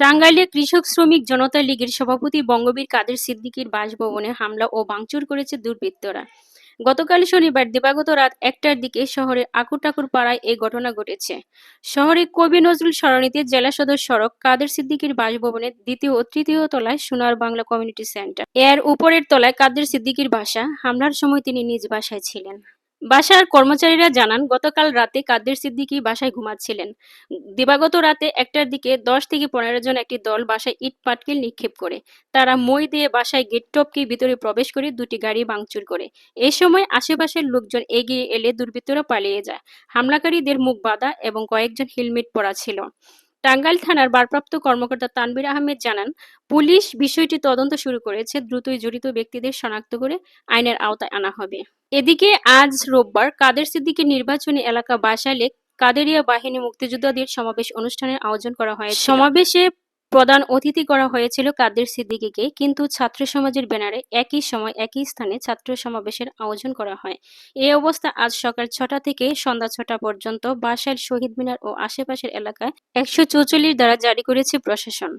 টাঙ্গাইলে কৃষক শ্রমিক জনতা লীগের সভাপতি বঙ্গবীর কাদের সিদ্দিকীর বাসভবনে হামলা ও ভাঙচুর করেছে দুর্বৃত্তরা। গতকাল শনিবার দিবাগত রাত একটার দিকে শহরের আকুটাকুর পাড়ায় এই ঘটনা ঘটেছে। শহরে কবি নজরুল সরণিতে জেলা সদর সড়ক কাদের সিদ্দিকীর বাসভবনের দ্বিতীয় ও তৃতীয় তলায় সোনার বাংলা কমিউনিটি সেন্টার। এর উপরের তলায় কাদের সিদ্দিকীর বাসা। হামলার সময় তিনি নিজ বাসায় ছিলেন। বাসার কর্মচারীরা জানান, গতকাল রাতে কাদের সিদ্দিকী বাসায় ঘুমাচ্ছিলেন। দিবাগত রাতে একটার দিকে দশ থেকে পনেরো জন একটি দল বাসায় ইট পাটকেল নিক্ষেপ করে। তারা মই দিয়ে বাসায় গেট টপকে ভিতরে প্রবেশ করে দুটি গাড়ি ভাঙচুর করে। এ সময় আশেপাশের লোকজন এগিয়ে এলে দুর্বৃত্তরা পালিয়ে যায়। হামলাকারীদের মুখ বাঁধা এবং কয়েকজন হেলমেট পরা ছিল। টাঙ্গাইল থানার ভারপ্রাপ্ত কর্মকর্তা তানবির আহমেদ জানান, পুলিশ বিষয়টি তদন্ত শুরু করেছে, দ্রুতই জড়িত ব্যক্তিদের শনাক্ত করে আইনের আওতায় আনা হবে। এদিকে আজ রোববার কাদের সিদ্দিকীর নির্বাচনী এলাকা বাসালেক কাদেরিয়া বাহিনী মুক্তিযোদ্ধাদের সমাবেশ অনুষ্ঠানের আয়োজন করা হয় সমাবেশে প্রধান অতিথি করা হয়েছিল কাদের সিদ্দিকিকে, কিন্তু ছাত্র সমাজের ব্যানারে একই সময় একই স্থানে ছাত্র সমাবেশের আয়োজন করা হয়। এই অবস্থা আজ সকাল ছটা থেকে সন্ধ্যা ছটা পর্যন্ত বাসাইল শহীদ মিনার ও আশেপাশের এলাকায় একশো দ্বারা জারি করেছে প্রশাসন।